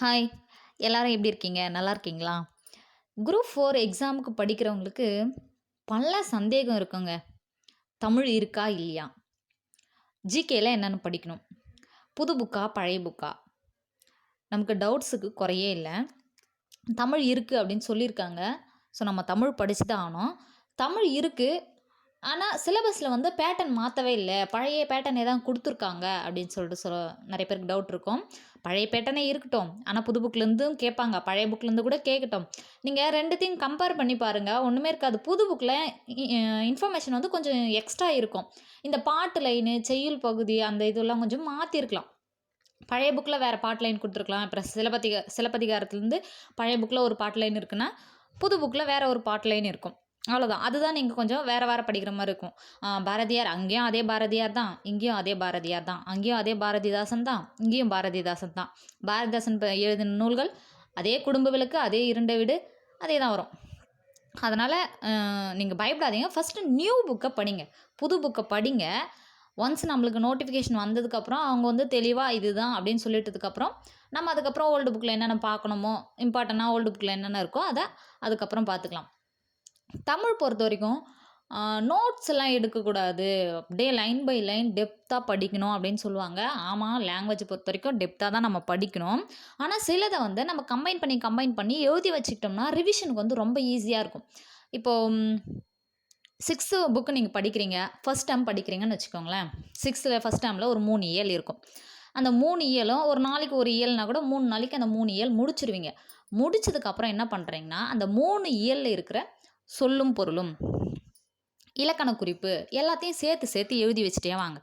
Hi எல்லாரும் எப்படி இருக்கீங்க? நல்லா இருக்கீங்களா? குரூப் ஃபோர் எக்ஸாமுக்கு படிக்கிறவங்களுக்கு பல சந்தேகம் இருக்குங்க. தமிழ் இருக்கா? இல்லையா? ஜிகேல என்னென்னு படிக்கணும்? புது புக்கா? பழைய புக்கா? நமக்கு டவுட்ஸுக்கு குறையே இல்லை. தமிழ் இருக்குது அப்படின்னு சொல்லியிருக்காங்க. ஸோ நம்ம தமிழ் படித்து தான் ஆனோம் தமிழ் இருக்குது ஆனால் சிலபஸில் வந்து பேட்டர்ன் மாற்றவே இல்லை. பழைய பேட்டர்னே தான் கொடுத்துருக்காங்க அப்படின்னு சொல்லிட்டு சொல்ல நிறைய பேருக்கு டவுட் இருக்கும். பழைய பேட்டர்னே இருக்கட்டும். ஆனால் புது புக்லேருந்தும் கேட்பாங்க. பழைய புக்லேருந்து கூட கேட்கட்டும். நீங்கள் ரெண்டுத்தையும் கம்பேர் பண்ணி பாருங்கள் ஒன்றுமே இருக்காது. புது புக்கில் இன்ஃபர்மேஷன் வந்து கொஞ்சம் எக்ஸ்ட்ரா இருக்கும். இந்த பாட்டு லைனு செய்யுள் பகுதி அந்த இதெல்லாம் கொஞ்சம் மாற்றிருக்கலாம் பழைய புக்கில் வேறு பாட்டு லைன் கொடுத்துருக்கலாம். அப்புறம் சிலப்பதிக சிலப்பதிகாரத்துலேருந்து பழைய புக்கில் ஒரு பாட்டு லைன் இருக்குன்னா புது புக்கில் வேறு ஒரு பாட்டு லைன் இருக்கும். அவ்வளோதான் அதுதான் நீங்கள் கொஞ்சம் வேறு வேறு படிக்கிற மாதிரி இருக்கும். பாரதியார் அங்கேயும் அதே பாரதியார் தான். இங்கேயும் அதே பாரதியார் தான். அங்கேயும் அதே பாரதிதாசன் தான். இங்கேயும் பாரதிதாசன் தான். பாரதிதாசன் எழுதின நூல்கள் அதே குடும்ப விளக்கு அதே இருண்ட வீடு அதே தான் வரும். அதனால் நீங்கள் பயப்படாதீங்க. ஃபஸ்ட்டு நியூ புக்கை படிங்க. புது புக்கை படிங்க. ஒன்ஸ் நம்மளுக்கு நோட்டிஃபிகேஷன் வந்ததுக்கப்புறம் அவங்க வந்து தெளிவாக இதுதான் அப்படின்னு சொல்லிட்டதுக்கப்புறம் நம்ம அதுக்கப்புறம் ஓல்டு புக்கில் என்னென்ன பார்க்கணுமோ இம்பார்ட்டண்ட்டாக ஓல்டு புக்கில் என்னென்ன இருக்கோ அதை அதுக்கப்புறம் பார்த்துக்கலாம். தமிழ் பொறுத்த வரைக்கும் நோட்ஸ் எல்லாம் எடுக்கக்கூடாது. அப்படியே லைன் பை லைன் டெப்த்தாக படிக்கணும் அப்படின்னு சொல்லுவாங்க. ஆமாம் லாங்குவேஜ் பொறுத்த வரைக்கும் டெப்த்தாக தான் நம்ம படிக்கணும். ஆனால் சிலதை வந்து நம்ம கம்பைன் பண்ணி கம்பைன் பண்ணி எழுதி வச்சுக்கிட்டோம்னா ரிவிஷனுக்கு வந்து ரொம்ப ஈஸியாக இருக்கும். இப்போது சிக்ஸ்த்து புக்கு நீங்கள் படிக்கிறீங்க ஃபஸ்ட் டைம் படிக்கிறீங்கன்னு வச்சுக்கோங்களேன். சிக்ஸ்த்தில் ஃபஸ்ட் டைமில் ஒரு மூணு இயல் இருக்கும். அந்த மூணு இயலும் ஒரு நாளைக்கு ஒரு இயல்னா கூட மூணு நாளைக்கு அந்த மூணு இயல் முடிச்சிருவீங்க. முடிச்சதுக்கப்புறம் என்ன பண்ணுறீங்கன்னா அந்த மூணு இயலில் இருக்கிற சொல்லும் பொருளும். இலக்கண குறிப்பு எல்லாத்தையும் சேர்த்து சேர்த்து எழுதி வச்சுட்டே வாங்க.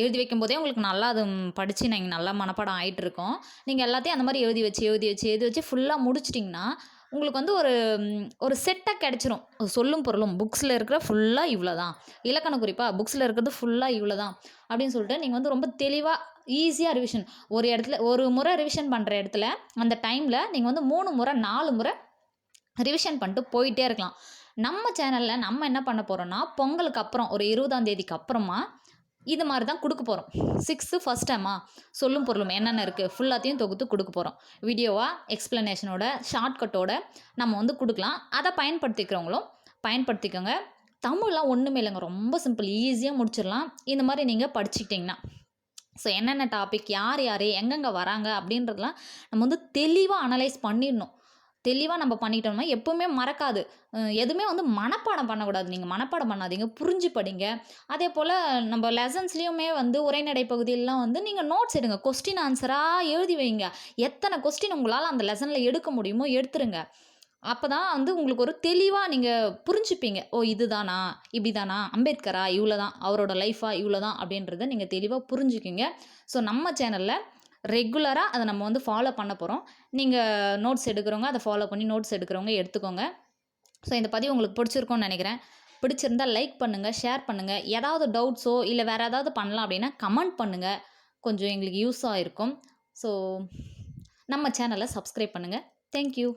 எழுதி வைக்கும்போதே உங்களுக்கு நல்லா அது படித்து நீங்கள் நல்லா மனப்பாடம் ஆகிட்டு இருக்கோம் நீங்கள் எல்லாத்தையும் அந்த மாதிரி எழுதி வச்சு எழுதி வச்சு எழுதி வச்சு ஃபுல்லாக முடிச்சிட்டிங்கன்னா உங்களுக்கு வந்து ஒரு ஒரு செட்டாக கிடச்சிரும். சொல்லும் பொருளும். புக்ஸில் இருக்கிற ஃபுல்லாக இவ்வளோ தான் இலக்கண குறிப்பாக புக்ஸில் இருக்கிறது ஃபுல்லாக இவ்வளோ தான் அப்படின்னு சொல்லிட்டு நீங்கள் வந்து ரொம்ப தெளிவாக ஈஸியாக ரிவிஷன் ஒரு இடத்துல ஒரு முறை ரிவிஷன் பண்ணுற இடத்துல அந்த டைமில் நீங்கள் வந்து மூணு முறை நாலு முறை ரிவிஷன் பண்ணிட்டு போயிட்டே இருக்கலாம். நம்ம சேனலில் நம்ம என்ன பண்ண போகிறோன்னா பொங்கலுக்கு அப்புறம் ஒரு இருபதாம் தேதிக்கு அப்புறமா இது மாதிரி தான் கொடுக்க போகிறோம் சிக்ஸ்த்து ஃபஸ்ட் டைமா சொல்லும் பொருளும் என்னென்ன இருக்குது ஃபுல்லாத்தையும் தொகுத்து கொடுக்க போகிறோம் வீடியோவாக எக்ஸ்ப்ளனேஷனோட ஷார்ட்கட்டோட நம்ம வந்து கொடுக்கலாம். அதை பயன்படுத்திக்கிறவங்களும் பயன்படுத்திக்கோங்க. தமிழ்லாம் ஒன்றுமே இல்லைங்க. ரொம்ப சிம்பிள் ஈஸியாக முடிச்சிடலாம். இந்த மாதிரி நீங்கள் படிச்சுக்கிட்டிங்கன்னா. ஸோ என்னென்ன டாபிக் யார் யார் எங்கெங்கே வராங்க அப்படின்றதெல்லாம் நம்ம வந்து தெளிவாக அனலைஸ் பண்ணிடணும். தெளிவாக நம்ம பண்ணிட்டோம்னா எப்போவுமே மறக்காது. எதுவுமே வந்து மனப்பாடம் பண்ணக்கூடாது. நீங்கள் மனப்பாடம் பண்ணாதீங்க. புரிஞ்சு படிங்க. அதே போல் நம்ம லெசன்ஸ்லேயுமே வந்து உரைநடை பகுதியிலலாம் வந்து நீங்கள் நோட்ஸ் எடுங்க. கொஸ்டின் ஆன்சராக எழுதி வைங்க. எத்தனை கொஸ்டின் உங்களால் அந்த லெசனில் எடுக்க முடியுமோ எடுத்துருங்க. அப்போ தான் வந்து உங்களுக்கு ஒரு தெளிவாக நீங்கள் புரிஞ்சுப்பீங்க. ஓ இதுதானா? இப்படிதானா? இப்படி தானா அம்பேத்கரா? இவ்வளோ தான் அவரோட லைஃபா இவ்வளோ தான் அப்படின்றத நீங்கள் தெளிவாக புரிஞ்சுக்கிங்க. ஸோ நம்ம சேனலில் ரெகுலராக அதை நம்ம வந்து ஃபாலோ பண்ண போகிறோம் நீங்கள் நோட்ஸ் எடுக்கிறவங்க அதை ஃபாலோ பண்ணி நோட்ஸ் எடுக்கிறவங்க எடுத்துக்கோங்க. ஸோ இந்த பதிவு உங்களுக்கு பிடிச்சிருக்கோன்னு நினைக்கிறேன். பிடிச்சிருந்தால் லைக் பண்ணுங்கள் ஷேர் பண்ணுங்கள் ஏதாவது டவுட்ஸோ இல்லை வேறு ஏதாவது பண்ணலாம் அப்படின்னா கமெண்ட் பண்ணுங்கள் கொஞ்சம் எங்களுக்கு யூஸாக இருக்கும். ஸோ நம்ம சேனலை சப்ஸ்கிரைப் பண்ணுங்கள் தேங்க்யூ